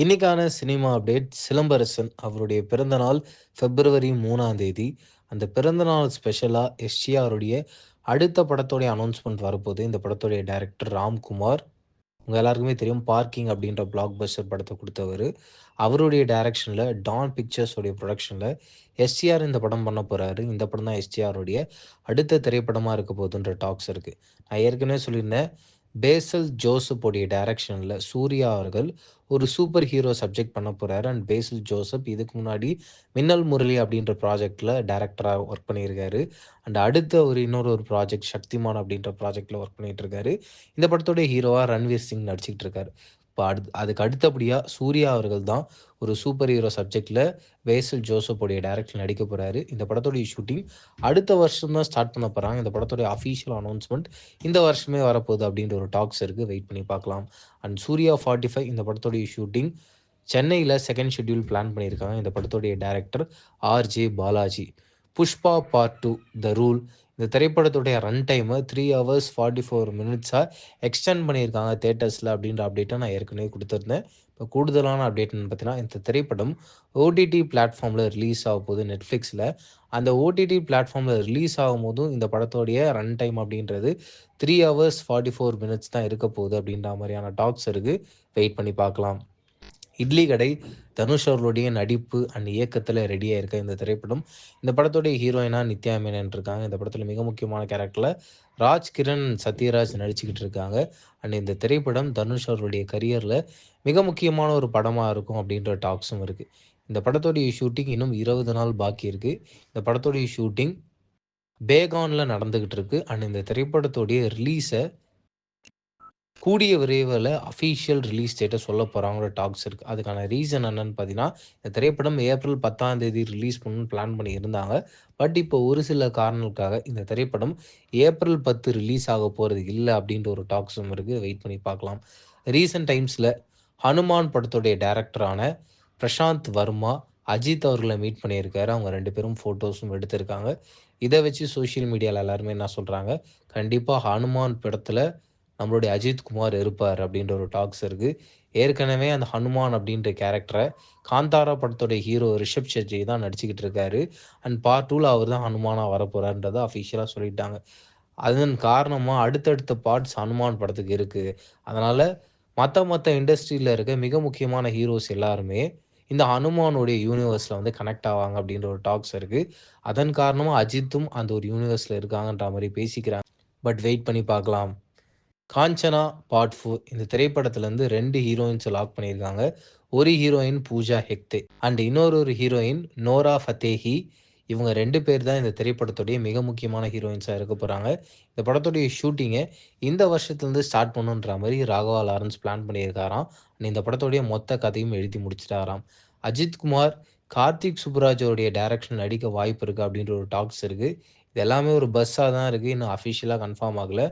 இன்னைக்கான cinema update Silambarasan அவருடைய பிறந்தநாள் பிப்ரவரி மூணாம் தேதி. அந்த பிறந்தநாள் ஸ்பெஷலாக எஸ்டிஆருடைய அடுத்த படத்தோடைய அனௌன்ஸ்மெண்ட் வரப்போது இந்த படத்துடைய டைரக்டர் ராம்குமார். உங்கள் எல்லாருக்குமே தெரியும் பார்க்கிங் அப்படின்ற பிளாக் பஸ்டர் படத்தை கொடுத்தவர். அவருடைய டைரக்ஷனில் டான் பிக்சர்ஸோடைய ப்ரொடக்ஷனில் எஸ்டிஆர் இந்த படம் பண்ண போகிறாரு இந்த படம் தான் எஸ்டிஆருடைய அடுத்த திரைப்படமாக இருக்க போகுதுன்ற டாக்ஸ் இருக்குது நான் ஏற்கனவே சொல்லியிருந்தேன் பேசல் ஜோசப்போடைய டைரக்ஷனில் சூர்யா அவர்கள் ஒரு சூப்பர் ஹீரோ சப்ஜெக்ட் பண்ண போகிறாரு அண்ட் பேசல் ஜோசப் இதுக்கு முன்னாடி மின்னல் முரளி அப்படின்ற ப்ராஜெக்டில் டேரக்டராக ஒர்க் பண்ணியிருக்காரு. அண்ட் அடுத்த ஒரு இன்னொரு ஒரு ப்ராஜெக்ட் சக்திமான் அப்படின்ற ப்ராஜெக்டில் ஒர்க் பண்ணிகிட்ருக்காரு இந்த படத்தோடைய ஹீரோவாக ரன்வீர் சிங் நடிச்சிக்கிட்டு இருக்காரு. இப்போ அடு அதுக்கு அடுத்தபடியாக சூர்யா அவர்கள் தான் ஒரு சூப்பர் ஹீரோ சப்ஜெக்டில் வேசல் ஜோசப்போடைய டேரக்டர் நடிக்க போகிறாரு இந்த படத்தோடைய ஷூட்டிங் அடுத்த வருஷம் தான் ஸ்டார்ட் பண்ண போகிறாங்க இந்த படத்தோடைய அஃபீஷியல் அனௌன்ஸ்மெண்ட் இந்த வருஷமே வரப்போகுது அப்படின்ற ஒரு டாக்ஸ் இருக்குது வெயிட் பண்ணி பார்க்கலாம். அண்ட் சூர்யா ஃபார்ட்டி ஃபைவ் இந்த படத்தோடைய ஷூட்டிங் சென்னையில் செகண்ட் ஷெட்யூல் பிளான் பண்ணியிருக்காங்க. இந்த படத்தோடைய director RJ Balaji. Pushpa part two the rule இந்த திரைப்படத்துடைய ரன் டைமை த்ரீ ஹவர்ஸ் ஃபார்ட்டி ஃபோர் மினிட்ஸாக எக்ஸ்டெண்ட் பண்ணியிருக்காங்க தேட்டர்ஸில் அப்படின்ற அப்டேட்டை நான் ஏற்கனவே கொடுத்துருந்தேன். இப்போ கூடுதலான அப்டேட்னு பார்த்தீங்கன்னா இந்த திரைப்படம் ஓடிடி பிளாட்ஃபார்மில் ரிலீஸ் ஆக போகுது நெட்ஃப்ளிக்ஸில் அந்த ஓடிடி பிளாட்ஃபார்மில் ரிலீஸ் ஆகும் போதும் இந்த படத்தோடைய ரன் டைம் அப்படின்றது three hours forty four minutes தான் இருக்க போகுது அப்படின்ற மாதிரியான டாக்ஸ் இருக்குது வெயிட் பண்ணி பார்க்கலாம். இட்லி கடை தனுஷ் அவர்களுடைய நடிப்பு அண்ட் இயக்கத்தில் ரெடியாக இருக்க இந்த திரைப்படம். இந்த படத்துடைய ஹீரோயினாக நித்யா மேனன் இருக்காங்க இந்த படத்தில் மிக முக்கியமான கேரக்டரில் ராஜ் கிரண் சத்யராஜ் நடிச்சுக்கிட்டு இருக்காங்க. அண்ட் இந்த திரைப்படம் தனுஷ் அவர்களுடைய கரியரில் மிக முக்கியமான ஒரு படமாக இருக்கும் அப்படின்ற டாக்ஸும் இருக்குது இந்த படத்தோடைய ஷூட்டிங் இன்னும் இருபது நாள் பாக்கி இருக்குது இந்த படத்தோடைய ஷூட்டிங் பேகானில் நடந்துக்கிட்டு இருக்கு. அண்ட் இந்த திரைப்படத்துடைய ரிலீஸை கூடிய விரைவில் அஃபீஷியல் ரிலீஸ் டேட்டை சொல்ல போகிறாங்கிற டாக்ஸ் இருக்குது அதுக்கான ரீசன் என்னன்னு பார்த்தீங்கன்னா இந்த திரைப்படம் ஏப்ரல் பத்தாம் தேதி ரிலீஸ் பண்ணணும்னு பிளான் பண்ணி இருந்தாங்க பட் இப்போ ஒரு சில காரணங்களுக்காக இந்த திரைப்படம் ஏப்ரல் பத்து ரிலீஸ் ஆக போகிறது இல்லை அப்படின்ற ஒரு டாக்ஸும் இருக்குது வெயிட் பண்ணி பார்க்கலாம். ரீசெண்ட் டைம்ஸில் ஹனுமான் படத்துடைய டேரக்டரான பிரசாந்த் வர்மா அஜித் அவர்களை மீட் பண்ணியிருக்காரு. அவங்க ரெண்டு பேரும் ஃபோட்டோஸும் எடுத்திருக்காங்க. இதை வச்சு சோஷியல் மீடியாவில் எல்லாருமே என்ன சொல்கிறாங்க கண்டிப்பாக ஹனுமான் படத்தில் நம்மளுடைய அஜித் குமார் இருப்பார் அப்படின்ற ஒரு டாக்ஸ் இருக்குது ஏற்கனவே அந்த ஹனுமான் அப்படின்ற கேரக்டரை காந்தாரா படத்துடைய ஹீரோ ரிஷப் ஷெட்டி தான் நடிச்சுக்கிட்டு இருக்காரு. அண்ட் பார்ட் டூவில் அவர் தான் ஹனுமானாக வரப்போகிறான்றதை அஃபிஷியலாக சொல்லிட்டாங்க. அதன் காரணமாக அடுத்தடுத்த பார்ட்ஸ் ஹனுமான் படத்துக்கு இருக்குது அதனால் மற்ற மற்ற இண்டஸ்ட்ரியில் இருக்க மிக முக்கியமான ஹீரோஸ் எல்லாருமே இந்த ஹனுமானுடைய யூனிவர்ஸில் வந்து கனெக்ட் ஆவாங்க அப்படின்ற ஒரு டாக்ஸ் இருக்குது அதன் காரணமாக அஜித்தும் அந்த ஒரு யூனிவர்ஸில் இருக்காங்கன்ற மாதிரி பேசிக்கிறாங்க. பட் வெயிட் பண்ணி பார்க்கலாம். காஞ்சனா பார்ட் ஃபோர் இந்த திரைப்படத்துலேருந்து ரெண்டு ஹீரோயின்ஸை லாக் பண்ணியிருக்காங்க. ஒரு ஹீரோயின் பூஜா ஹெக்தே அண்ட் இன்னொரு ஒரு ஹீரோயின் நோரா ஃபத்தேஹி இவங்க ரெண்டு பேர் தான் இந்த திரைப்படத்துடைய மிக முக்கியமான ஹீரோயின்ஸாக இருக்க போகிறாங்க இந்த படத்துடைய ஷூட்டிங்கை இந்த வருஷத்துலேருந்து ஸ்டார்ட் பண்ணுன்ற மாதிரி ராகவா லாரன்ஸ் பிளான் பண்ணியிருக்காராம். அண்ட் இந்த படத்துடைய மொத்த கதையும் எழுதி முடிச்சிட்டாராம். அஜித் குமார் கார்த்திக் சுப்ராஜோடைய டைரக்ஷன் நடிக்க வாய்ப்பு இருக்குது அப்படின்ற ஒரு டாக்ஸ் இருக்குது இது எல்லாமே ஒரு பஸ்ஸாக தான் இருக்குது இன்னும் அஃபிஷியலாக கன்ஃபார்ம் ஆகலை.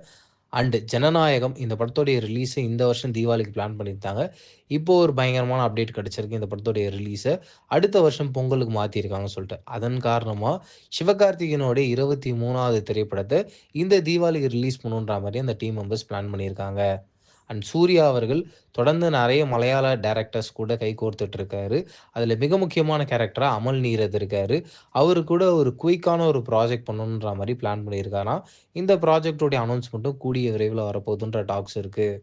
அண்டு ஜனநாயகம் இந்த படத்தோடைய ரிலீஸை இந்த வருஷம் தீபாவளிக்கு பிளான் பண்ணியிருந்தாங்க இப்போ ஒரு பயங்கரமான அப்டேட் கிடச்சிருக்கு இந்த படத்தோடைய ரிலீஸை அடுத்த வருஷம் பொங்கலுக்கு மாற்றிருக்காங்கன்னு சொல்லிட்டு. அதன் காரணமாக சிவகார்த்திகேயனுடைய இருபத்தி மூணாவது திரைப்படத்தை இந்த தீபாவளிக்கு ரிலீஸ் பண்ணுன்ற மாதிரி அந்த டீம் மெம்பர்ஸ் பிளான் பண்ணியிருக்காங்க. அண்ட் சூர்யா அவர்கள் தொடர்ந்து நிறைய மலையாள டேரக்டர்ஸ் கூட கை கோர்த்துட்டு இருக்காரு அதில் மிக முக்கியமான கேரக்டராக அமல் நீரத் இருக்காரு. அவரு கூட ஒரு குயிக்கான ஒரு ப்ராஜெக்ட் பண்ணணுன்ற மாதிரி பிளான் பண்ணியிருக்காராம் இந்த ப்ராஜெக்டோடைய அனௌன்ஸ்மெண்ட்டும் கூடிய விரைவில் வரப்போகுதுன்ற டாக்ஸ் இருக்குது